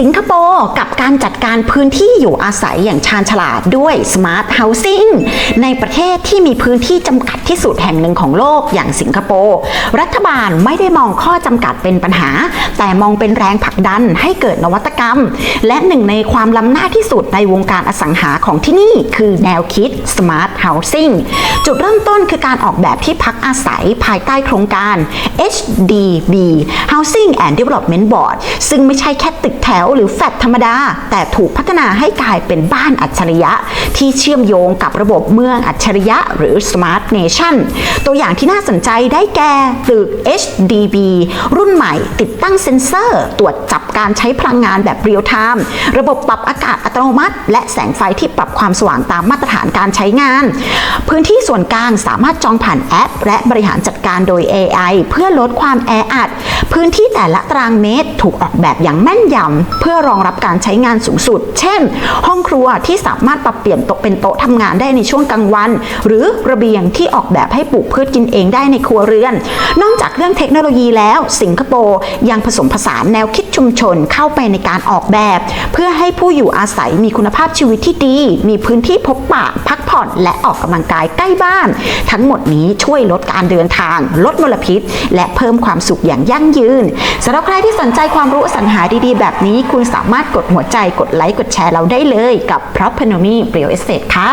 สิงคโปร์กับการจัดการพื้นที่อยู่อาศัยอย่างชาญฉลาดด้วย Smart Housing ในประเทศที่มีพื้นที่จำกัดที่สุดแห่งหนึ่งของโลกอย่างสิงคโปร์รัฐบาลไม่ได้มองข้อจำกัดเป็นปัญหา แต่มองเป็นแรงผลักดันให้เกิดนวัตกรรม และหนึ่งในความล้ำหน้าที่สุดในวงการอสังหาของที่นี่ คือแนวคิด Smart Housing จุดเริ่มต้นคือการออกแบบที่พักอาศัยภายใต้โครงการ HDB Housing and Development Board ซึ่งไม่ใช่แค่ตึกแถวหรือแฟลตธรรมดา แต่ถูกพัฒนาให้กลายเป็นบ้านอัจฉริยะ ที่เชื่อมโยงกับระบบเมืองอัจฉริยะ หรือ Smart Nation ตัวอย่างที่น่าสนใจได้แก่ตึก HDB รุ่นใหม่ติดตั้งเซ็นเซอร์ ตรวจจับการใช้พลังงานแบบเรียลไทม์ระบบปรับอากาศอัตโนมัติ และแสงไฟที่ปรับความสว่างตามมาตรฐานการใช้งาน พื้นที่ส่วนกลางสามารถจองผ่านแอป และบริหารจัดการโดย AI เพื่อลดความแออัด พื้นที่แต่ละตารางเมตรถูกออกแบบอย่างแม่นยำเพื่อรองรับการใช้งานสูงสุด เช่น ห้องครัวที่สามารถปรับเปลี่ยนโต๊ะเป็นโต๊ะทำงานได้ในช่วงกลางวัน หรือระเบียงที่ออกแบบให้ปลูกพืชกินเองได้ในครัวเรือน นอกจากเรื่องเทคโนโลยีแล้ว สิงคโปร์ยังผสมผสานแนวคิดชุมชนเข้าไปในการออกแบบ เพื่อให้ผู้อยู่อาศัยมีคุณภาพชีวิตที่ดี มีพื้นที่พบปะพักผ่อนและออกกำลังกายใกล้บ้าน ทั้งหมดนี้ช่วยลดการเดินทาง ลดมลพิษ และเพิ่มความสุขอย่างยั่งยืนสำหรับใครที่สนใจความรู้สังหาดีๆ แบบนี้ คุณสามารถกดหัวใจกดไลค์กดแชร์เราได้เลยกับ Propernomy Real Estate ค่ะ